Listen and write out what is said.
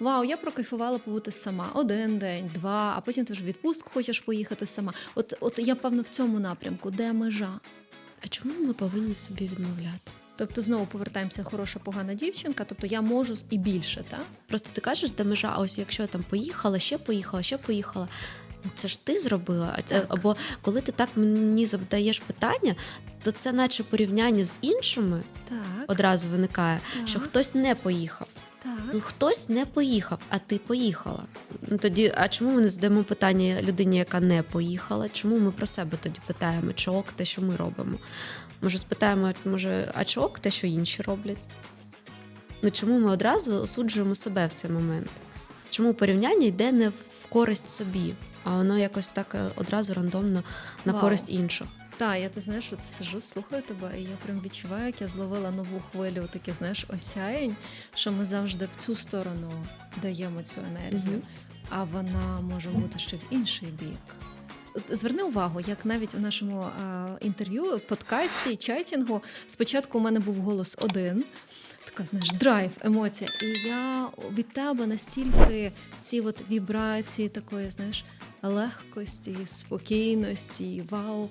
Вау, я прокайфувала побути сама один день, два, а потім ти ж в відпустку хочеш поїхати сама. От, от я певно в цьому напрямку, де межа. А чому ми повинні собі відмовляти? Тобто знову повертаємося хороша, погана дівчинка. Тобто я можу і більше, так? Просто ти кажеш, де межа, а ось якщо я там поїхала, ще поїхала, ще поїхала. Ну це ж ти зробила. Так. Або коли ти так мені задаєш питання, то це наче порівняння з іншими Так. одразу виникає, Так. що хтось не поїхав. Ну, так. хтось не поїхав, а ти поїхала. Ну тоді, а чому ми не задаємо питання людині, яка не поїхала? Чому ми про себе тоді питаємо, чи ок те, що ми робимо? Може, спитаємо, може, а чи ок те, що інші роблять? Ну чому ми одразу осуджуємо себе в цей момент? Чому порівняння йде не в користь собі, а воно якось так е, одразу рандомно на Вау. користь інших? Так, я ти знаєш, от сижу, слухаю тебе, і я прям відчуваю, як я зловила нову хвилю таких, знаєш, осяєнь, що ми завжди в цю сторону даємо цю енергію, а вона може бути ще в інший бік. Зверни увагу, як навіть у нашому а, інтерв'ю, подкасті, чайтінгу, спочатку у мене був голос один. Така, знаєш, драйв, емоція. І я від тебе настільки ці от вібрації такої, знаєш, легкості, спокійності, вау,